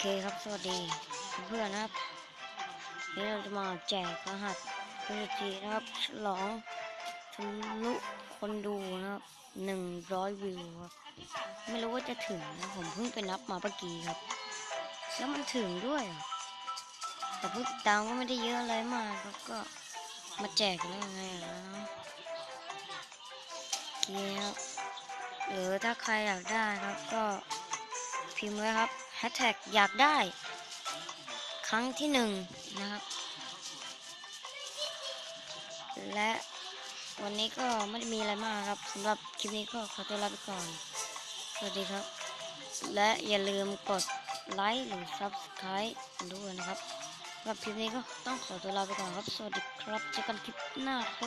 เคครับ สวัสดีเพื่อนนะครับนนี้เราจะมาแจกรหัสพีจีนะครับฉลองทะลุคนดูนะครับหนึ่งร้อยวิวครับ ไม่รู้ว่าจะถึงนะผมเพิ่งไปนับมาเมื่อกี้ครับ แล้วมันถึงด้วย แต่ผู้ติดตามก็ไม่ได้เยอะอะไรมากครับก็มาแจกแล้วยังไงล่ะนะโอเคครับหรือถ้าใครอยากได้ครับก็พิมพ์ไว้ครับ แฮชแท็กอยากได้ ครั้งที่หนึ่งนะครับ และวันนี้ก็ไม่ได้มีอะไรมากครับสำหรับคลิปนี้ก็ขอตัวลาไปก่อน สวัสดีครับ และอย่าลืมกดไลค์หรือ Subscribe ด้วยนะครับสำหรับคลิปนี้ก็ต้องขอตัวลาไปก่อนครับ สวัสดีครับเจอกันคลิปหน้าครับ